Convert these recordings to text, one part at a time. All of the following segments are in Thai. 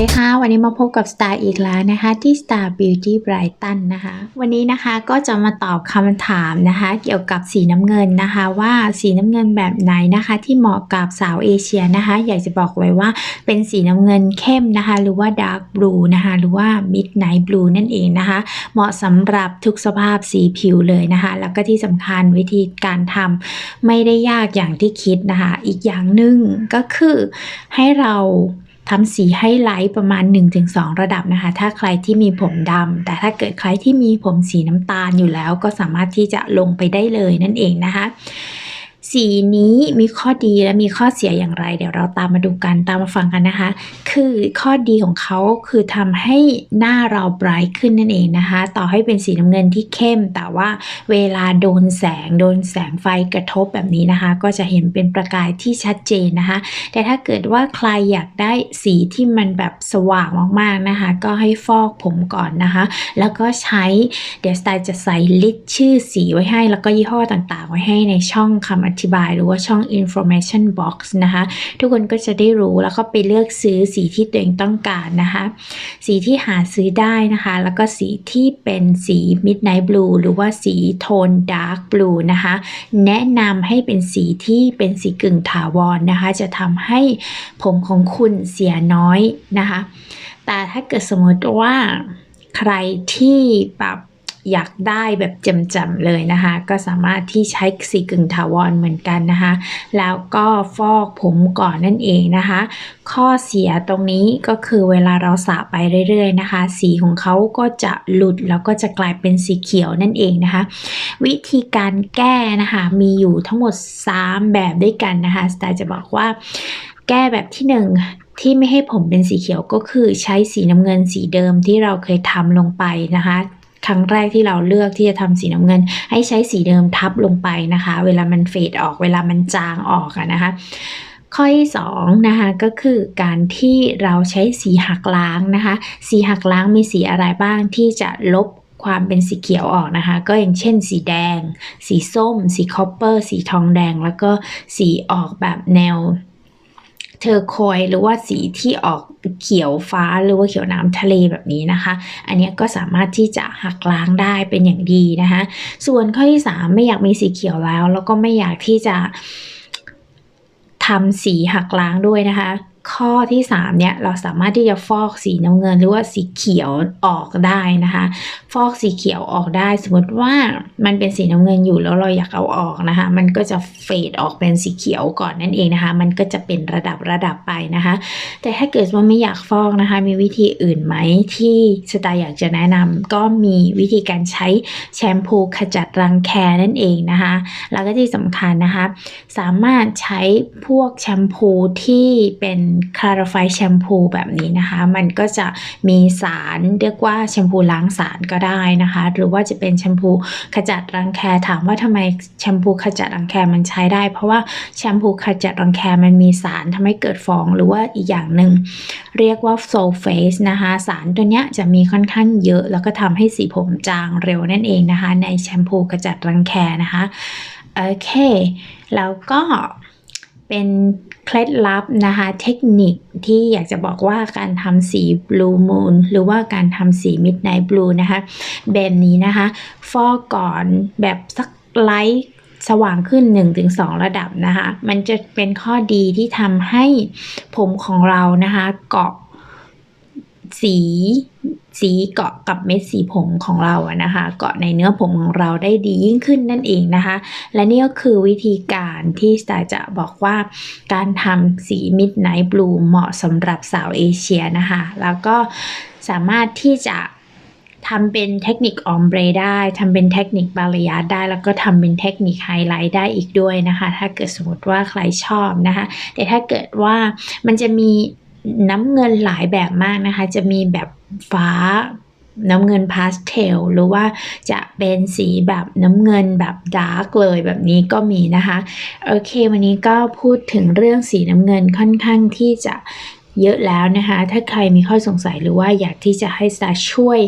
ดีค่ะวันนี้มาพบกับ Star อีกแล้วนะคะที่ Star Beauty Brighton นะคะ วันนี้นะคะก็จะมาตอบคำถามนะคะ เกี่ยวกับสีน้ำเงินนะคะ ว่าสีน้ำเงินแบบไหนนะคะ ที่เหมาะกับสาวเอเชียนะคะ อยากจะบอกไว้ว่าเป็นสีน้ำเงินเข้มนะคะ หรือว่า dark blue นะคะ หรือว่า midnight blue นั่นเองนะคะ เหมาะสำหรับทุกสภาพสีผิวเลยนะคะ แล้วก็ที่สำคัญวิธีการทำไม่ได้ยากอย่างที่คิดนะคะ อีกอย่างหนึ่งก็คือให้เรา ทำสีให้ไลท์ประมาณ 1-2 ระดับนะคะ ถ้าใครที่มีผมดำแต่ถ้าเกิดใครที่มีผมสีน้ำตาลอยู่แล้ว ก็สามารถที่จะลงไปได้เลยนั่นเองนะคะ สีนี้มีข้อดีและมีข้อเสียอย่างไร เดี๋ยวเราตามมาดูกันตามมาฟังกันนะคะ คือข้อดีของเขาคือทำให้หน้าเราไบรท์ขึ้นนั่นเองนะคะ ต่อให้เป็นสีน้ำเงินที่เข้ม แต่ว่าเวลาโดนแสงโดนแสงไฟกระทบแบบนี้นะคะ ก็จะเห็นเป็นประกายที่ชัดเจนนะคะ แต่ถ้าเกิดว่าใครอยากได้สีที่มันแบบสว่างมากๆนะคะ ก็ให้ฟอกผมก่อนนะคะ แล้วก็ใช้เดี๋ยวสไตล์จะใส่ลิสต์ชื่อสีไว้ให้ แล้วก็ยี่ห้อต่างๆ ไว้ให้ในช่องคำอธิบาย หรือว่าช่อง information box นะคะ ทุกคนก็จะได้รู้แล้วก็ไปเลือกซื้อสีที่ตัวเองต้องการนะคะ สีที่หาซื้อได้นะคะ แล้วก็สีที่เป็นสี midnight blue หรือว่าสีโทน dark blue นะคะ แนะนำให้เป็นสีที่เป็นสีกึ่งถาวรนะคะ จะทำให้ผมของคุณเสียน้อยนะคะ แต่ถ้าเกิดสมมติว่าใครที่แบบ อยากได้แบบจำๆเลยนะคะ ก็สามารถที่ใช้สีกึ่งถาวรเหมือนกันนะคะ แล้วก็ฟอกผมก่อนนั่นเองนะคะ ข้อเสียตรงนี้ก็คือเวลาเราสระไปเรื่อยๆนะคะ สีของเขาก็จะหลุดแล้วก็จะกลายเป็นสีเขียวนั่นเองนะคะ วิธีการแก้นะคะมีอยู่ทั้งหมด 3 แบบด้วยกันนะคะสไตล์จะบอกว่าแก้แบบที่ 1ที่ไม่ให้ผมเป็นสีเขียวก็คือใช้สีน้ำเงินสีเดิมที่เราเคยทำลงไปนะคะ ครั้งแรกที่เราเลือกที่จะทำสีน้ำเงิน ให้ใช้สีเดิมทับลงไปนะคะ เวลามันเฟดออกเวลามันจางออกอะนะคะข้อที่2นะคะก็คือการที่เราใช้สีหักล้างนะคะ สีหักล้างมีสีอะไรบ้างที่จะลบความเป็นสีเขียวออกนะคะ ก็อย่างเช่น สีแดง สีส้ม สีคอปเปอร์ สีทองแดง แล้วก็สีออกแบบแนว อร์คอยหรือว่าสีที่ออกเขียวฟ้าหรือว่าเขียวน้ำทะเลแบบนี้นะคะ อันนี้ก็สามารถที่จะหักล้างได้เป็นอย่างดีนะคะ ส่วนข้อที่ 3 ไม่อยากมีสีเขียวแล้ว แล้วก็ไม่อยากที่จะทำสีหักล้างด้วยนะคะ ข้อที่ 3 เนี่ย เราสามารถที่จะฟอกสีน้ำเงินหรือว่าสีเขียวออกได้นะคะ ฟอกสีเขียวออกได้ สมมติว่ามันเป็นสีน้ำเงินอยู่แล้วเราอยากเอาออกนะคะ มันก็จะเฟดออกเป็นสีเขียวก่อนนั่นเองนะคะ มันก็จะเป็นระดับระดับไปนะคะ แต่ถ้าเกิดว่าไม่อยากฟอกนะคะ มีวิธีอื่นไหมที่สไตล์อยากจะแนะนำก็มีวิธีการใช้แชมพูขจัดรังแคนั่นเองนะคะ แล้วก็ที่สำคัญนะคะ สามารถใช้พวกแชมพูที่เป็นคลาร์ไฟแชมพูแบบนี้นะคะ มันก็จะมีสารเรียกว่าแชมพูล้างสารก็ได้นะคะ หรือว่าจะเป็นแชมพูขจัดรังแคถามว่าทำไมแชมพูขจัดรังแคมันใช้ได้ เพราะว่าแชมพูขจัดรังแคมันมีสารทำให้เกิดฟองหรือว่าอีกอย่างหนึ่งเรียกว่าโซเฟสนะคะสารตัวเนี้ยจะมีค่อนข้างเยอะ แล้วก็ทำให้สีผมจางเร็วนั่นเองนะคะ ในแชมพูขจัดรังแคนะคะโอเค แล้วก็ เป็นเคล็ดลับนะคะเทคนิคที่อยากจะบอกว่าการทำสี Blue Moon หรือว่าการทำสี Midnight Blue นะคะแบบนี้นะคะฟอกก่อนแบบสักไลท์สว่างขึ้น 1-2 ระดับนะคะ มันจะเป็นข้อดีที่ทำให้ผมของเรานะคะเกาะสี สีเกาะกับเม็ดสีผมของเราอะนะคะ เกาะในเนื้อผมของเราได้ดียิ่งขึ้นนั่นเองนะคะ และนี่ก็คือวิธีการที่สตล์จะบอกว่าการทำสี Midnight Blue เหมาะสำหรับสาวเอเชียนะคะ แล้วก็สามารถที่จะทำเป็นเทคนิคออมเบรได้ทำเป็นเทคนิคบาลยาได้ แล้วก็ทำเป็นเทคนิคไฮไลท์ได้อีกด้วยนะคะ ถ้าเกิดสมมติว่าใครชอบนะคะ แต่ถ้าเกิดว่ามันจะมี น้ำเงินหลายแบบมากนะคะ จะมีแบบฟ้าน้ำเงินพาสเทลหรือว่าจะเป็นสีแบบน้ำเงินแบบดาร์กเลยแบบนี้ก็มีนะคะ โอเค วันนี้ก็พูดถึงเรื่องสีน้ำเงินค่อนข้างที่จะเยอะแล้วนะคะ ถ้าใครมีข้อสงสัยหรือว่าอยากที่จะให้สตาช่วย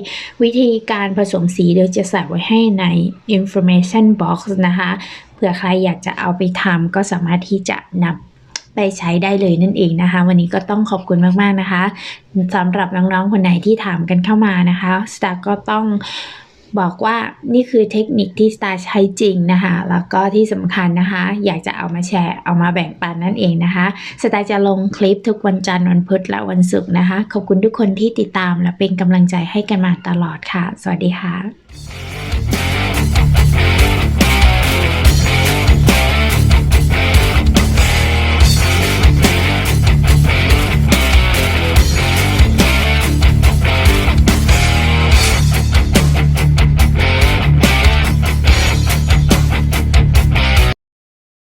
วิธีการผสมสี เดี๋ยวจะใส่ไว้ให้ใน information box นะคะ เผื่อใครอยากจะเอาไปทำก็สามารถที่จะนำ ไปใช้ได้เลยนั่นเองนะคะ วันนี้ก็ต้องขอบคุณมากๆนะคะสำหรับน้องๆคนไหนที่ถามกันเข้ามานะคะสตาร์ก็ต้องบอกว่านี่คือเทคนิคที่สตาร์ใช้จริงนะคะ แล้วก็ที่สำคัญนะคะ อยากจะเอามาแชร์เอามาแบ่งปันนั่นเองนะคะสตาร์จะลงคลิปทุกวันจันทร์วันพุธและวันศุกร์นะคะ ขอบคุณทุกคนที่ติดตามและเป็นกำลังใจให้กันมาตลอดค่ะ สวัสดีค่ะ